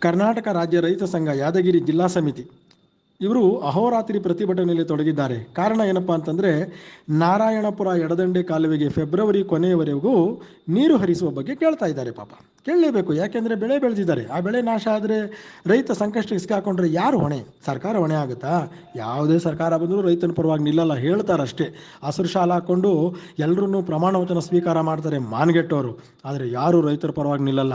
ಕರ್ನಾಟಕ ರಾಜ್ಯ ರೈತ ಸಂಘ ಯಾದಗಿರಿ ಜಿಲ್ಲಾ ಸಮಿತಿ. ಇವರು ಅಹೋರಾತ್ರಿ ಪ್ರತಿಭಟನೆಯಲ್ಲಿ ತೊಡಗಿದ್ದಾರೆ. ಕಾರಣ ಏನಪ್ಪಾ ಅಂತಂದರೆ, ನಾರಾಯಣಪುರ ಎಡದಂಡೆ ಕಾಲುವೆಗೆ ಫೆಬ್ರವರಿ ಕೊನೆಯವರೆಗೂ ನೀರು ಹರಿಸುವ ಬಗ್ಗೆ ಕೇಳ್ತಾ ಇದ್ದಾರೆ ಪಾಪ. ಕೇಳಲೇಬೇಕು, ಯಾಕೆಂದರೆ ಬೆಳೆ ಬೆಳೆದಿದ್ದಾರೆ. ಆ ಬೆಳೆ ನಾಶ ಆದರೆ ರೈತ ಸಂಕಷ್ಟಕ್ಕೆ ಇಸ್ಕಾಕೊಂಡ್ರೆ ಯಾರು ಹೊಣೆ? ಸರ್ಕಾರ ಹೊಣೆ ಆಗುತ್ತಾ? ಯಾವುದೇ ಸರ್ಕಾರ ಬಂದರೂ ರೈತನ ಪರವಾಗಿ ನಿಲ್ಲಲ್ಲ, ಹೇಳ್ತಾರಷ್ಟೇ. ಹಸಿರು ಶಾಲ ಹಾಕ್ಕೊಂಡು ಎಲ್ಲರೂ ಪ್ರಮಾಣ ವಚನ ಸ್ವೀಕಾರ ಮಾಡ್ತಾರೆ ಮಾನ್ಗೆಟ್ಟವರು ಆದರೆ ಯಾರೂ ರೈತರ ಪರವಾಗಿ ನಿಲ್ಲಲ್ಲ.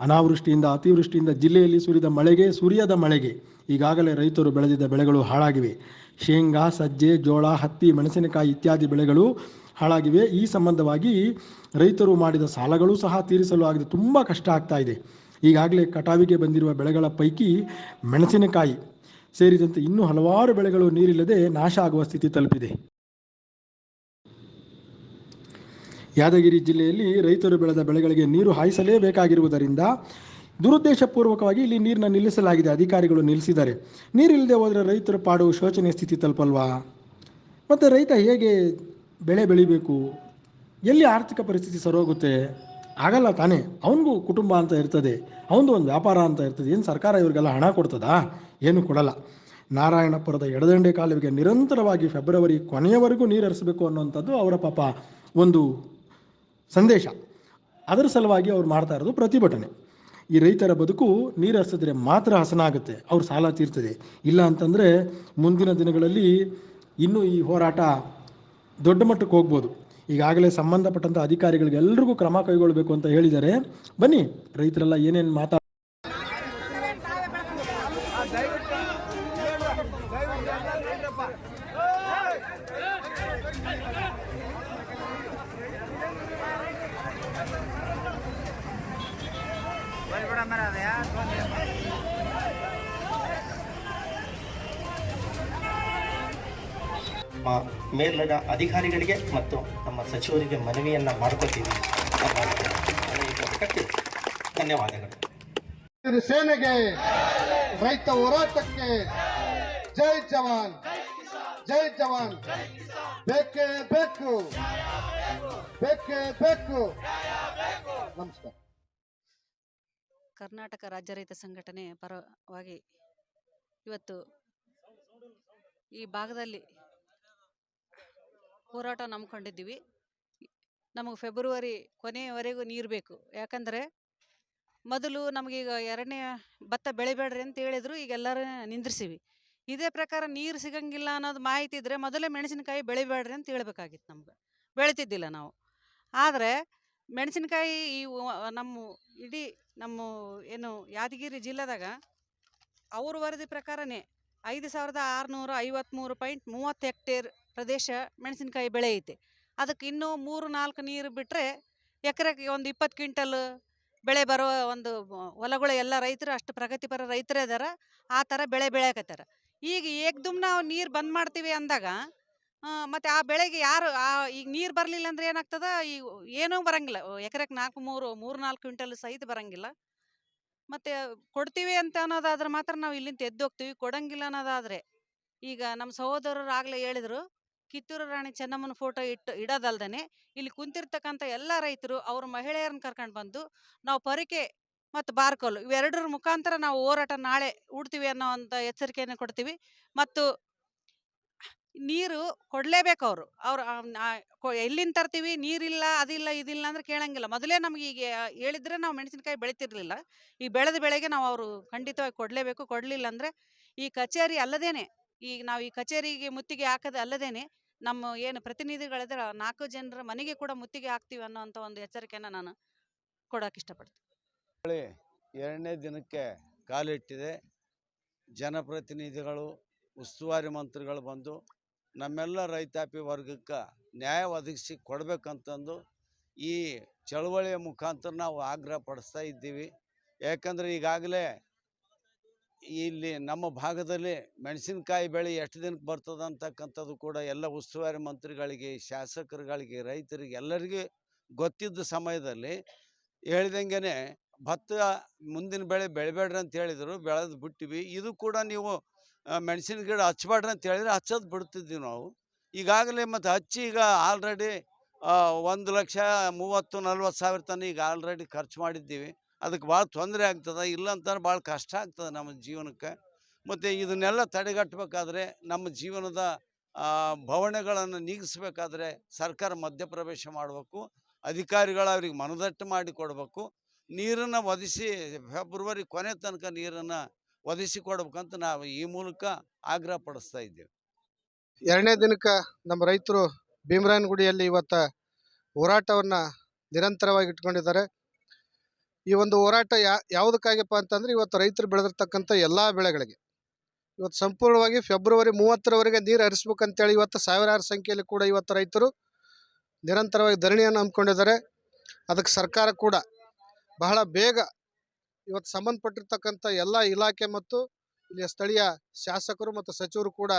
ಅನಾವೃಷ್ಟಿಯಿಂದ, ಅತಿವೃಷ್ಟಿಯಿಂದ ಜಿಲ್ಲೆಯಲ್ಲಿ ಸುರಿದ ಮಳೆಗೆ, ಸುರಿಯದ ಮಳೆಗೆ ಈಗಾಗಲೇ ರೈತರು ಬೆಳೆದಿದ್ದ ಬೆಳೆಗಳು ಹಾಳಾಗಿವೆ. ಶೇಂಗಾ, ಸಜ್ಜೆ, ಜೋಳ, ಹತ್ತಿ, ಮೆಣಸಿನಕಾಯಿ ಇತ್ಯಾದಿ ಬೆಳೆಗಳು ಹಾಳಾಗಿವೆ. ಈ ಸಂಬಂಧವಾಗಿ ರೈತರು ಮಾಡಿದ ಸಾಲಗಳು ಸಹ ತೀರಿಸಲು ಆಗದೆ ತುಂಬ ಕಷ್ಟ ಆಗ್ತಾ ಇದೆ. ಈಗಾಗಲೇ ಕಟಾವಿಗೆ ಬಂದಿರುವ ಬೆಳೆಗಳ ಪೈಕಿ ಮೆಣಸಿನಕಾಯಿ ಸೇರಿದಂತೆ ಇನ್ನೂ ಹಲವಾರು ಬೆಳೆಗಳು ನೀರಿಲ್ಲದೆ ನಾಶ ಆಗುವ ಸ್ಥಿತಿ ತಲುಪಿದೆ. ಯಾದಗಿರಿ ಜಿಲ್ಲೆಯಲ್ಲಿ ರೈತರು ಬೆಳೆದ ಬೆಳೆಗಳಿಗೆ ನೀರು ಹಾಯಿಸಲೇಬೇಕಾಗಿರುವುದರಿಂದ ದುರುದ್ದೇಶಪೂರ್ವಕವಾಗಿ ಇಲ್ಲಿ ನೀರನ್ನ ನಿಲ್ಲಿಸಲಾಗಿದೆ. ಅಧಿಕಾರಿಗಳು ನಿಲ್ಲಿಸಿದ್ದಾರೆ. ನೀರಿಲ್ಲದೆ ಹೋದರೆ ರೈತರ ಪಾಡು ಶೋಚನೀಯ ಸ್ಥಿತಿ ತಲುಪಲ್ವಾ? ಮತ್ತು ರೈತ ಹೇಗೆ ಬೆಳೆ ಬೆಳಿಬೇಕು? ಎಲ್ಲಿ ಆರ್ಥಿಕ ಪರಿಸ್ಥಿತಿ ಸರೋಗುತ್ತೆ ಆಗಲ್ಲ ತಾನೇ. ಅವನಿಗೂ ಕುಟುಂಬ ಅಂತ ಇರ್ತದೆ. ಅವನದು ಒಂದು ವ್ಯಾಪಾರ ಅಂತ ಇರ್ತದೆ. ಏನು ಸರ್ಕಾರ ಇವರಿಗೆಲ್ಲ ಹಣ ಕೊಡ್ತದಾ? ಏನು ಕೊಡಲ್ಲ. ನಾರಾಯಣಪುರದ ಎಡದಂಡೆ ಕಾಲುವೆಗೆ ನಿರಂತರವಾಗಿ ಫೆಬ್ರವರಿ ಕೊನೆಯವರೆಗೂ ನೀರು ಹರಿಸಬೇಕು ಅನ್ನುವಂಥದ್ದು ಅವರ ಪಾಪ ಒಂದು ಸಂದೇಶ. ಅದರ ಸಲುವಾಗಿ ಅವ್ರು ಮಾಡ್ತಾ ಇರೋದು ಪ್ರತಿಭಟನೆ. ಈ ರೈತರ ಬದುಕು ನೀರು ಹರಿಸಿದ್ರೆ ಮಾತ್ರ ಹಸನಾಗುತ್ತೆ ಅವ್ರು ಸಾಲ ತೀರ್ತದೆ. ಇಲ್ಲ ಅಂತಂದರೆ ಮುಂದಿನ ದಿನಗಳಲ್ಲಿ ಇನ್ನೂ ಈ ಹೋರಾಟ ದೊಡ್ಡ ಮಟ್ಟಕ್ಕೆ ಹೋಗ್ಬೋದು. ಈಗಾಗಲೇ ಸಂಬಂಧಪಟ್ಟಂಥ ಅಧಿಕಾರಿಗಳಿಗೆ ಎಲ್ರಿಗೂ ಕ್ರಮ ಕೈಗೊಳ್ಳಬೇಕು ಅಂತ ಹೇಳಿದ್ದಾರೆ. ಬನ್ನಿ, ರೈತರೆಲ್ಲ ಏನೇನು ಮಾತಾ ಮೇಲಿನ ಅಧಿಕಾರಿಗಳಿಗೆ ಮತ್ತು ನಮ್ಮ ಸಚಿವರಿಗೆ ಮನವಿಯನ್ನ ಮಾಡ್ಕೋತೀವಿ ಧನ್ಯವಾದಗಳು. ಸೇನೆಗೆ, ರೈತ ಹೋರಾಟಕ್ಕೆ ಜೈ ಜವಾನ್ ಜೈ ಜವಾನ್. ಬೇಕೇ ಬೇಕು ಬೇಕೇ ಬೇಕು. ನಮಸ್ಕಾರ. ಕರ್ನಾಟಕ ರಾಜ್ಯ ರೈತ ಸಂಘಟನೆ ಪರವಾಗಿ ಇವತ್ತು ಈ ಭಾಗದಲ್ಲಿ ಹೋರಾಟ ನಂಬ್ಕೊಂಡಿದ್ದೀವಿ ನಮಗೆ ಫೆಬ್ರವರಿ ಕೊನೆಯವರೆಗೂ ನೀರು ಬೇಕು. ಯಾಕಂದರೆ ಮೊದಲು ನಮಗೀಗ ಎರಡನೇ ಭತ್ತ ಬೆಳಿಬೇಡ್ರಿ ಅಂತ ಹೇಳಿದ್ರು, ಈಗ ಎಲ್ಲರೂ ನಿಂದ್ರಿಸಿವಿ. ಇದೇ ಪ್ರಕಾರ ನೀರು ಸಿಗಂಗಿಲ್ಲ ಅನ್ನೋದು ಮಾಹಿತಿ ಇದ್ದರೆ ಮೊದಲೇ ಮೆಣಸಿನಕಾಯಿ ಬೆಳಿಬೇಡ್ರಿ ಅಂತ ಹೇಳ್ಬೇಕಾಗಿತ್ತು ನಮ್ಗೆ. ಬೆಳಿತಿದ್ದಿಲ್ಲ ನಾವು. ಆದರೆ ಮೆಣಸಿನಕಾಯಿ ಈ ನಮ್ಮ ಇಡೀ ನಮ್ಮ ಏನು ಯಾದಗಿರಿ ಜಿಲ್ಲೆದಾಗ ಅವ್ರ ವರದಿ ಪ್ರಕಾರನೇ ಐದು ಸಾವಿರದ ಆರುನೂರ ಐವತ್ತ್ಮೂರು ಪಾಯಿಂಟ್ ಮೂವತ್ತು ಹೆಕ್ಟೇರ್ ಪ್ರದೇಶ ಮೆಣಸಿನಕಾಯಿ ಬೆಳೆ ಐತೆ. ಅದಕ್ಕೆ ಇನ್ನೂ ಮೂರು ನಾಲ್ಕು ನೀರು ಬಿಟ್ಟರೆ ಎಕರೆಗೆ ಒಂದು ಇಪ್ಪತ್ತು ಕ್ವಿಂಟಲ್ ಬೆಳೆ ಬರೋ ಒಂದು ಹೊಲಗಳು ಎಲ್ಲ ರೈತರು ಅಷ್ಟು ಪ್ರಗತಿಪರ ರೈತರೇ ಅದಾರ. ಆ ಥರ ಬೆಳೆ ಬೆಳೆಯಕತ್ತಾರ. ಈಗ ಏಕ್ದುಮ್ ನಾವು ನೀರು ಬಂದ್ ಮಾಡ್ತೀವಿ ಅಂದಾಗ ಮತ್ತೆ ಆ ಬೆಳೆಗೆ ಯಾರು, ಆ, ಈಗ ನೀರು ಬರಲಿಲ್ಲ ಅಂದ್ರೆ ಏನಾಗ್ತದ? ಈ ಏನೂ ಬರಂಗಿಲ್ಲ. ಎಕರೆಕ್ ನಾಲ್ಕು, ಮೂರು ಮೂರು ನಾಲ್ಕು ಕ್ವಿಂಟಲ್ ಸಹಿತ ಬರಂಗಿಲ್ಲ. ಮತ್ತೆ ಕೊಡ್ತೀವಿ ಅಂತ ಅನ್ನೋದಾದ್ರೆ ಮಾತ್ರ ನಾವು ಇಲ್ಲಿಂದ ಎದ್ದು ಹೋಗ್ತೀವಿ. ಕೊಡಂಗಿಲ್ಲ ಅನ್ನೋದಾದ್ರೆ. ಈಗ ನಮ್ಮ ಸಹೋದರರು ಆಗ್ಲೇ ಹೇಳಿದ್ರು, ಕಿತ್ತೂರು ರಾಣಿ ಚೆನ್ನಮ್ಮನ ಫೋಟೋ ಇಟ್ಟು ಇಡೋದಲ್ದೇ ಇಲ್ಲಿ ಕುಂತಿರ್ತಕ್ಕಂಥ ಎಲ್ಲ ರೈತರು, ಅವ್ರ ಮಹಿಳೆಯರನ್ನ ಕರ್ಕೊಂಡು ಬಂದು ನಾವು ಪರಿಕೆ ಮತ್ತು ಬಾರ್ಕೋಲು ಇವೆರಡರ ಮುಖಾಂತರ ನಾವು ಹೋರಾಟ ನಾಳೆ ಹೂಡ್ತೀವಿ ಅನ್ನೋ ಅಂತ ಎಚ್ಚರಿಕೆಯನ್ನು ಕೊಡ್ತೀವಿ. ಮತ್ತು ನೀರು ಕೊಡ್ಲೇಬೇಕು ಅವರು. ಅವ್ರು ಎಲ್ಲಿಂದ ತರ್ತೀವಿ? ನೀರಿಲ್ಲ, ಅದಿಲ್ಲ, ಇದಿಲ್ಲ ಅಂದ್ರೆ ಕೇಳಂಗಿಲ್ಲ. ಮೊದಲೇ ನಮ್ಗೆ ಈಗ ಹೇಳಿದ್ರೆ ನಾವು ಮೆಣಸಿನಕಾಯಿ ಬೆಳಿತಿರ್ಲಿಲ್ಲ. ಈ ಬೆಳೆದ ಬೆಳೆಗೆ ನಾವು ಅವರು ಖಂಡಿತವಾಗಿ ಕೊಡಲೇಬೇಕು. ಕೊಡಲಿಲ್ಲ ಅಂದ್ರೆ ಈ ಕಚೇರಿ ಅಲ್ಲದೇನೆ ಈಗ ನಾವು ಈ ಕಚೇರಿಗೆ ಮುತ್ತಿಗೆ ಹಾಕದ ಅಲ್ಲದೇನೆ ನಮ್ಮ ಏನು ಪ್ರತಿನಿಧಿಗಳಿದ್ರೆ ನಾಲ್ಕು ಜನರ ಮನೆಗೆ ಕೂಡ ಮುತ್ತಿಗೆ ಹಾಕ್ತೀವಿ ಅನ್ನೋಂಥ ಒಂದು ಎಚ್ಚರಿಕೆಯನ್ನು ನಾನು ಕೊಡೋಕೆ ಇಷ್ಟಪಡ್ತೀನಿ. ಎರಡನೇ ದಿನಕ್ಕೆ ಕಾಲಿಟ್ಟಿದೆ. ಜನಪ್ರತಿನಿಧಿಗಳು, ಉಸ್ತುವಾರಿ ಮಂತ್ರಿಗಳು ಬಂದು ನಮ್ಮೆಲ್ಲ ರೈತಾಪಿ ವರ್ಗಕ್ಕೆ ನ್ಯಾಯ ಒದಗಿಸಿ ಕೊಡಬೇಕಂತಂದು ಈ ಚಳುವಳಿಯ ಮುಖಾಂತರ ನಾವು ಆಗ್ರಹ ಪಡಿಸ್ತಾ ಇದ್ದೀವಿ. ಯಾಕಂದರೆ ಈಗಾಗಲೇ ಇಲ್ಲಿ ನಮ್ಮ ಭಾಗದಲ್ಲಿ ಮೆಣಸಿನಕಾಯಿ ಬೆಳೆ ಎಷ್ಟು ದಿನಕ್ಕೆ ಬರ್ತದೆ ಅಂತಕ್ಕಂಥದ್ದು ಕೂಡ ಎಲ್ಲ ಉಸ್ತುವಾರಿ ಮಂತ್ರಿಗಳಿಗೆ, ಶಾಸಕರುಗಳಿಗೆ, ರೈತರಿಗೆ ಎಲ್ಲರಿಗೂ ಗೊತ್ತಿದ್ದ ಸಮಯದಲ್ಲಿ ಹೇಳ್ದಂಗೆ ಭತ್ತ ಮುಂದಿನ ಬೆಳೆ ಬೆಳಿಬೇಡ್ರಿ ಅಂತ ಹೇಳಿದರು, ಬೆಳೆದು ಬಿಟ್ಟಿವಿ. ಇದು ಕೂಡ ನೀವು ಮೆಣಸಿನ ಗಿಡ ಹಚ್ಬೇಡ್ರಿ ಅಂತ ಹೇಳಿದ್ರೆ ಹಚ್ಚೋದು ಬಿಡ್ತಿದ್ವಿ ನಾವು. ಈಗಾಗಲೇ ಮತ್ತು ಹಚ್ಚಿ ಈಗ ಆಲ್ರೆಡಿ ಒಂದು ಲಕ್ಷ ಮೂವತ್ತು, ನಲ್ವತ್ತು ಸಾವಿರ ತನಕ ಈಗ ಆಲ್ರೆಡಿ ಖರ್ಚು ಮಾಡಿದ್ದೀವಿ. ಅದಕ್ಕೆ ಭಾಳ ತೊಂದರೆ ಆಗ್ತದೆ, ಇಲ್ಲ ಅಂತಂದ್ರೆ ಭಾಳ ಕಷ್ಟ ಆಗ್ತದೆ ನಮ್ಮ ಜೀವನಕ್ಕೆ. ಮತ್ತು ಇದನ್ನೆಲ್ಲ ತಡೆಗಟ್ಟಬೇಕಾದ್ರೆ ನಮ್ಮ ಜೀವನದ ಭವಣೆಗಳನ್ನು ನೀಗಿಸ್ಬೇಕಾದ್ರೆ ಸರ್ಕಾರ ಮಧ್ಯಪ್ರವೇಶ ಮಾಡಬೇಕು, ಅಧಿಕಾರಿಗಳು ಅವ್ರಿಗೆ ಮನದಟ್ಟು ಮಾಡಿ ಕೊಡಬೇಕು. ನೀರನ್ನು ಒದಿಸಿ ಫೆಬ್ರವರಿ ಕೊನೆ ತನಕ ನೀರನ್ನು ಒದಗಿಸಿ ಕೊಡ್ಬೇಕಂತ ನಾವು ಈ ಮೂಲಕ ಆಗ್ರಹ ಪಡಿಸ್ತಾ ಇದ್ದೇವೆ. ಎರಡನೇ ದಿನಕ್ಕೆ ನಮ್ಮ ರೈತರು ಭೀಮರಾಯನಗುಡಿಯಲ್ಲಿ ಇವತ್ತ ಹೋರಾಟವನ್ನ ನಿರಂತರವಾಗಿ ಇಟ್ಕೊಂಡಿದ್ದಾರೆ. ಈ ಒಂದು ಹೋರಾಟ ಯಾ, ಯಾವುದಕ್ಕಾಗಪ್ಪ ಅಂತಂದ್ರೆ ಇವತ್ತು ರೈತರು ಬೆಳೆದಿರ್ತಕ್ಕಂಥ ಎಲ್ಲ ಬೆಳೆಗಳಿಗೆ. ಇವತ್ತು ಸಂಪೂರ್ಣವಾಗಿ ಫೆಬ್ರವರಿ ಮೂವತ್ತರವರೆಗೆ ನೀರು ಹರಿಸ್ಬೇಕಂತೇಳಿ ಇವತ್ತು ಸಾವಿರಾರು ಸಂಖ್ಯೆಯಲ್ಲಿ ಕೂಡ ಇವತ್ತು ರೈತರು ನಿರಂತರವಾಗಿ ಧರಣಿಯನ್ನು ಹಮ್ಮಿಕೊಂಡಿದ್ದಾರೆ. ಅದಕ್ಕೆ ಸರ್ಕಾರ ಕೂಡ ಬಹಳ ಬೇಗ ಇವತ್ತು ಸಂಬಂಧಪಟ್ಟಿರ್ತಕ್ಕಂಥ ಎಲ್ಲ ಇಲಾಖೆ ಮತ್ತು ಇಲ್ಲಿಯ ಸ್ಥಳೀಯ ಶಾಸಕರು ಮತ್ತು ಸಚಿವರು ಕೂಡ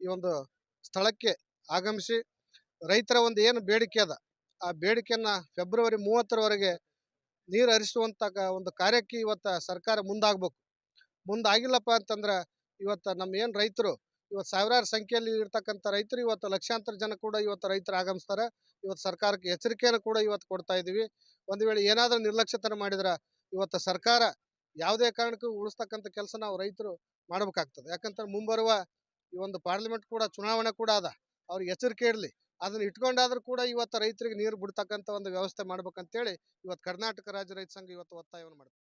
ಈ ಒಂದು ಸ್ಥಳಕ್ಕೆ ಆಗಮಿಸಿ ರೈತರ ಒಂದು ಏನು ಬೇಡಿಕೆ ಅದ, ಆ ಬೇಡಿಕೆಯನ್ನು ಫೆಬ್ರವರಿ ಮೂವತ್ತರವರೆಗೆ ನೀರು ಹರಿಸುವಂಥ ಒಂದು ಕಾರ್ಯಕ್ಕೆ ಇವತ್ತು ಸರ್ಕಾರ ಮುಂದಾಗಬೇಕು. ಮುಂದಾಗಿಲ್ಲಪ್ಪ ಅಂತಂದ್ರೆ ಇವತ್ತು ನಮ್ಮ ಏನು ರೈತರು, ಇವತ್ತು ಸಾವಿರಾರು ಸಂಖ್ಯೆಯಲ್ಲಿ ಇರ್ತಕ್ಕಂಥ ರೈತರು ಇವತ್ತು ಲಕ್ಷಾಂತರ ಜನ ಕೂಡ ಇವತ್ತು ರೈತರು ಆಗಮಿಸ್ತಾರೆ. ಇವತ್ತು ಸರ್ಕಾರಕ್ಕೆ ಎಚ್ಚರಿಕೆಯನ್ನು ಕೂಡ ಇವತ್ತು ಕೊಡ್ತಾ ಇದ್ದೀವಿ ಒಂದು ವೇಳೆ ಏನಾದರೂ ನಿರ್ಲಕ್ಷ್ಯತನ ಮಾಡಿದ್ರೆ ಇವತ್ತು ಸರ್ಕಾರ ಯಾವುದೇ ಕಾರಣಕ್ಕೂ ಉಳಿಸ್ತಕ್ಕಂಥ ಕೆಲಸ ನಾವು ರೈತರು ಮಾಡಬೇಕಾಗ್ತದೆ. ಯಾಕಂತಂದ್ರೆ ಮುಂಬರುವ ಈ ಒಂದು ಪಾರ್ಲಿಮೆಂಟ್ ಕೂಡ, ಚುನಾವಣೆ ಕೂಡ ಅದ. ಅವ್ರಿಗೆ ಎಚ್ಚರಿಕೆ ಇರಲಿ. ಅದನ್ನ ಇಟ್ಕೊಂಡಾದ್ರೂ ಕೂಡ ಇವತ್ತು ರೈತರಿಗೆ ನೀರು ಬಿಡ್ತಕ್ಕಂಥ ಒಂದು ವ್ಯವಸ್ಥೆ ಮಾಡ್ಬೇಕಂತೇಳಿ ಇವತ್ತು ಕರ್ನಾಟಕ ರಾಜ್ಯ ರೈತ ಸಂಘ ಇವತ್ತು ಒತ್ತಾಯವನ್ನು ಮಾಡ್ತಾರೆ